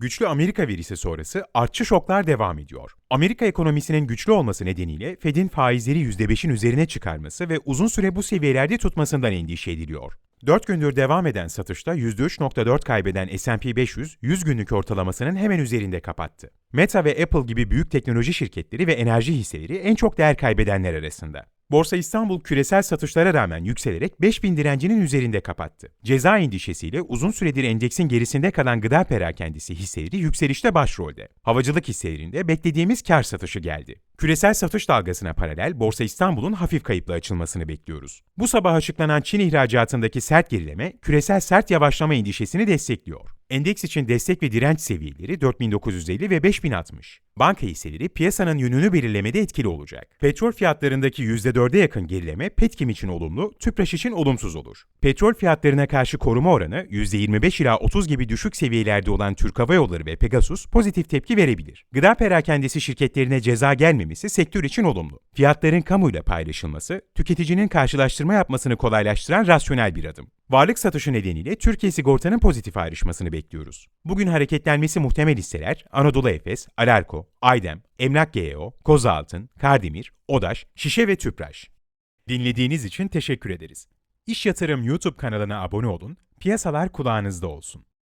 Güçlü Amerika verisi sonrası artçı şoklar devam ediyor. Amerika ekonomisinin güçlü olması nedeniyle Fed'in faizleri %5'in üzerine çıkarması ve uzun süre bu seviyelerde tutmasından endişe ediliyor. 4 gündür devam eden satışta %3.4 kaybeden S&P 500, 100 günlük ortalamasının hemen üzerinde kapattı. Meta ve Apple gibi büyük teknoloji şirketleri ve enerji hisseleri en çok değer kaybedenler arasında. Borsa İstanbul küresel satışlara rağmen yükselerek 5000 direncinin üzerinde kapattı. Ceza endişesiyle uzun süredir endeksin gerisinde kalan gıda perakendisi hisseleri yükselişte başrolde. Havacılık hisselerinde beklediğimiz kar satışı geldi. Küresel satış dalgasına paralel Borsa İstanbul'un hafif kayıpla açılmasını bekliyoruz. Bu sabah açıklanan Çin ihracatındaki sert gerileme, küresel sert yavaşlama endişesini destekliyor. Endeks için destek ve direnç seviyeleri 4950 ve 5060. Banka hisseleri piyasanın yönünü belirlemede etkili olacak. Petrol fiyatlarındaki %4'e yakın gerileme Petkim için olumlu, Tüpraş için olumsuz olur. Petrol fiyatlarına karşı koruma oranı %25 ila 30 gibi düşük seviyelerde olan Türk Hava Yolları ve Pegasus pozitif tepki verebilir. Gıda perakendesi şirketlerine ceza gelmemesi sektör için olumlu. Fiyatların kamuyla paylaşılması, tüketicinin karşılaştırma yapmasını kolaylaştıran rasyonel bir adım. Varlık satışı nedeniyle Türkiye Sigorta'nın pozitif ayrışmasını bekliyoruz. Bugün hareketlenmesi muhtemel hisseler Anadolu Efes, Alarko, Aydem, Emlak GEO, Kozaltın, Kardemir, Odaş, Şişe ve Tüpraş. Dinlediğiniz için teşekkür ederiz. İş Yatırım YouTube kanalına abone olun, piyasalar kulağınızda olsun.